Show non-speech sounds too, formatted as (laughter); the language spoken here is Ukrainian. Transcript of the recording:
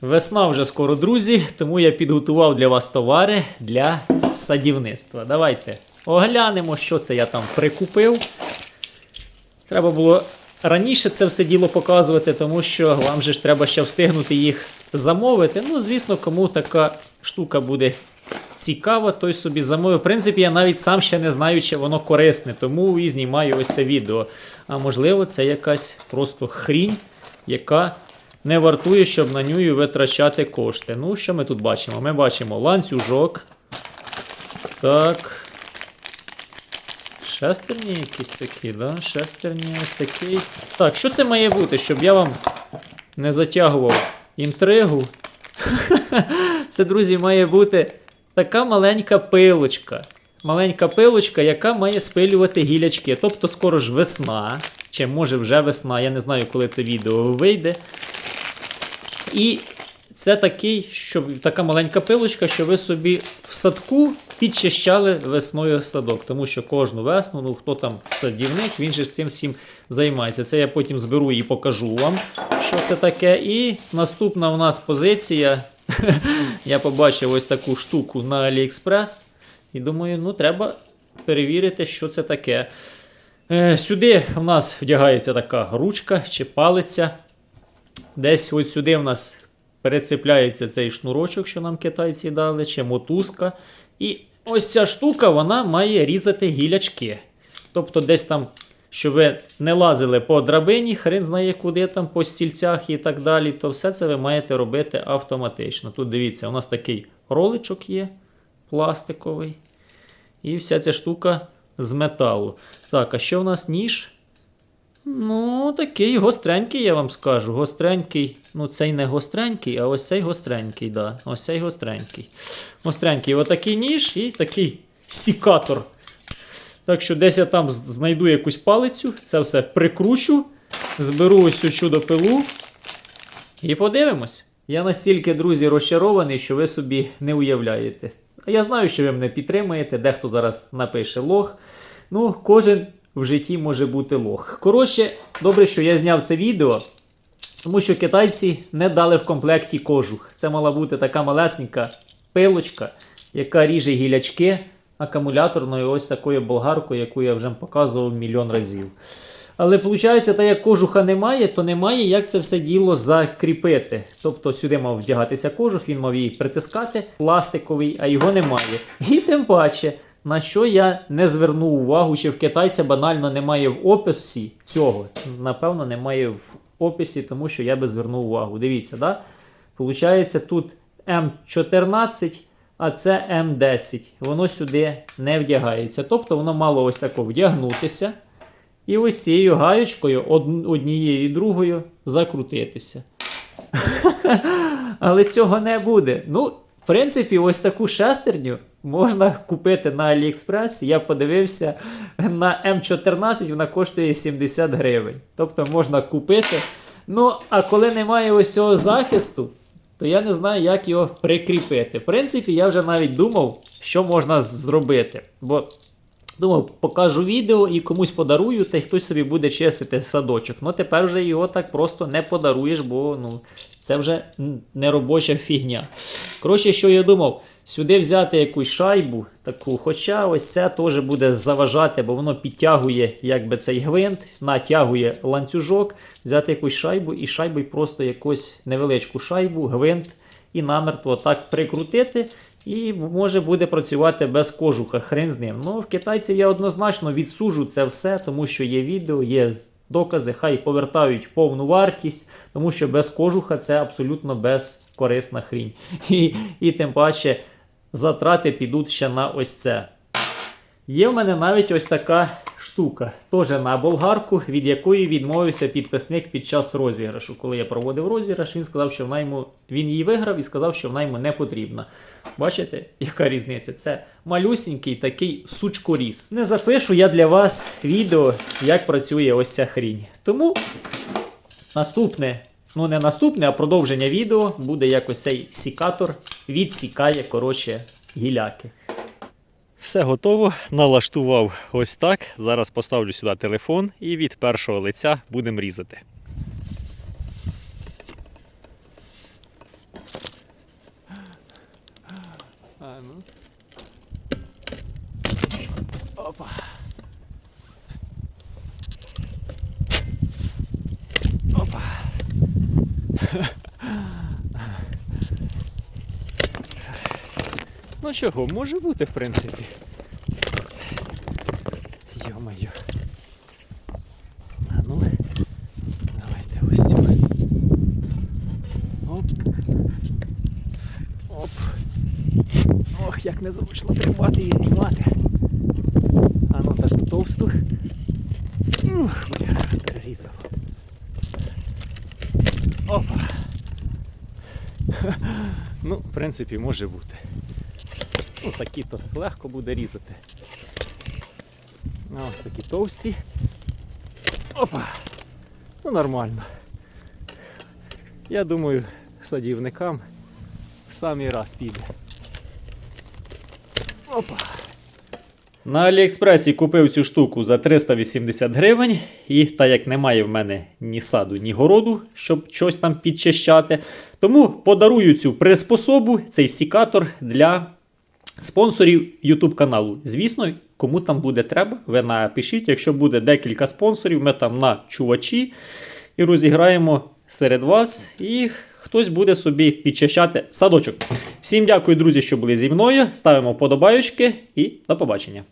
Весна вже скоро, друзі, тому я підготував для вас товари для садівництва. Давайте оглянемо, що це я там прикупив. Треба було раніше це все діло показувати, тому що вам же ж треба ще встигнути їх замовити. Ну, звісно, кому така штука буде цікава, той собі замовив. В принципі, я навіть сам ще не знаю, чи воно корисне, тому і знімаю ось це відео. А можливо, це якась просто хрінь, яка не вартує, щоб на нього витрачати кошти. Ну, що ми тут бачимо? Ми бачимо ланцюжок. Так. Шестерні якісь такі, да? Шестерні ось такі. Так, що це має бути, щоб я вам не затягував інтригу? (laughs) Це, друзі, має бути така маленька пилочка. Маленька пилочка, яка має спилювати гілячки. Тобто скоро ж весна, чи може вже весна, я не знаю, коли це відео вийде. І це такий, щоб така маленька пилочка, що ви собі в садку підчищали весною садок. Тому що кожну весну, ну хто там садівник, він же з цим всім займається. Це я потім зберу і покажу вам, що це таке. І наступна у нас позиція. (laughs) Я побачив ось таку штуку на AliExpress. І думаю, ну треба перевірити, що це таке. Е, Сюди в нас вдягається така ручка чи палиця. Десь ось сюди в нас перецепляється цей шнурочок, що нам китайці дали, чи мотузка. І ось ця штука вона має різати гілячки. Тобто, десь там, щоб ви не лазили по драбині, хрен знає куди там, по стільцях і так далі, то все це ви маєте робити автоматично. Тут дивіться, у нас такий роличок є пластиковий. І вся ця штука з металу. Так, а що в нас ніж? Ну, такий гостренький, я вам скажу. Гостренький. Ну, цей не гостренький, а ось цей гостренький, да. Ось цей гостренький. Гостренький отакий ніж і такий сікатор. Так що десь я там знайду якусь палицю, це все прикручу, зберу ось цю чудо-пилу і подивимось. Я настільки, друзі, розчарований, що ви собі не уявляєте. Я знаю, що ви мене підтримаєте, дехто зараз напише лох. Ну, кожен в житті може бути лох. Коротше, добре, що я зняв це відео, тому що китайці не дали в комплекті кожух. Це мала бути така малесенька пилочка, яка ріже гілячки акумуляторною ось такою болгаркою, яку я вже показував мільйон разів. Але виходить, так як кожуха немає, то немає як це все діло закріпити. Тобто сюди мав вдягатися кожух, він мав її притискати, пластиковий, а його немає. І тим паче, на що я не звернув увагу, що в китайця банально немає в описі цього. Напевно, немає в описі, тому що я би звернув увагу. Дивіться, да? Получається, тут М14, а це М10. Воно сюди не вдягається. Тобто воно мало ось тако вдягнутися. І ось цією гаєчкою однією і другою закрутитися. (laughs) Але цього не буде. Ну, принципі, ось таку шестерню можна купити на AliExpress. Я подивився на М14, вона коштує 70 гривень. Тобто можна купити. Ну, а коли немає ось цього захисту, то я не знаю, як його прикріпити. В принципі, я вже навіть думав, що можна зробити. Бо Думав, покажу відео і комусь подарую, та й хтось собі буде чистити садочок. Ну тепер вже його так просто не подаруєш, бо ну, це вже м, не фігня. Коротше, що я думав, сюди взяти якусь шайбу таку, хоча ось це теж буде заважати, бо воно підтягує якби цей гвинт, натягує ланцюжок, взяти якусь шайбу і шайбою просто якусь невеличку шайбу, гвинт і намертво так прикрутити, і може буде працювати без кожуха. Хрен з ним. Ну, в китайців я однозначно відсуджу це все, тому що є відео, є докази, хай повертають повну вартість, тому що без кожуха це абсолютно безкорисна хрінь. І, і тим паче затрати підуть ще на ось це. Є в мене навіть ось така штука, теж на болгарку, від якої відмовився підписник під час розіграшу. Коли я проводив розіграш, він сказав, що вона йому він її виграв і сказав, що вона йому не потрібна. Бачите, яка різниця? Це малюсінький такий сучкоріз. Не запишу я для вас відео, як працює ось ця хрінь. Тому наступне, ну не наступне, а продовження відео буде якось цей сікатор відсікає коротше гіляки. Все готово, налаштував ось так. Зараз поставлю сюди телефон і від першого лиця будемо різати. А, ну. Опа. Ну чого, може бути, в принципі. Йо-моє. А ну, давайте ось цю. Оп. Оп. Ох, як незручно тримати і знімати. А ну таку товсту. Ух, бля, різало. Опа. (laughs) Ну, в принципі, може бути. Ну, такі то легко буде різати. Ось такі товсті. Опа! Ну нормально. Я думаю, садівникам в самий раз піде. Опа. На Аліекспресі купив цю штуку за 380 гривень, і так як немає в мене ні саду, ні городу, щоб щось там підчищати, тому подарую цю приспособу, цей сікатор для спонсорів YouTube каналу. Звісно, кому там буде треба, ви напишіть. Якщо буде декілька спонсорів, ми там на чувачі і розіграємо серед вас. І хтось буде собі підчищати садочок. Всім дякую, друзі, що були зі мною. Ставимо вподобайочки і до побачення.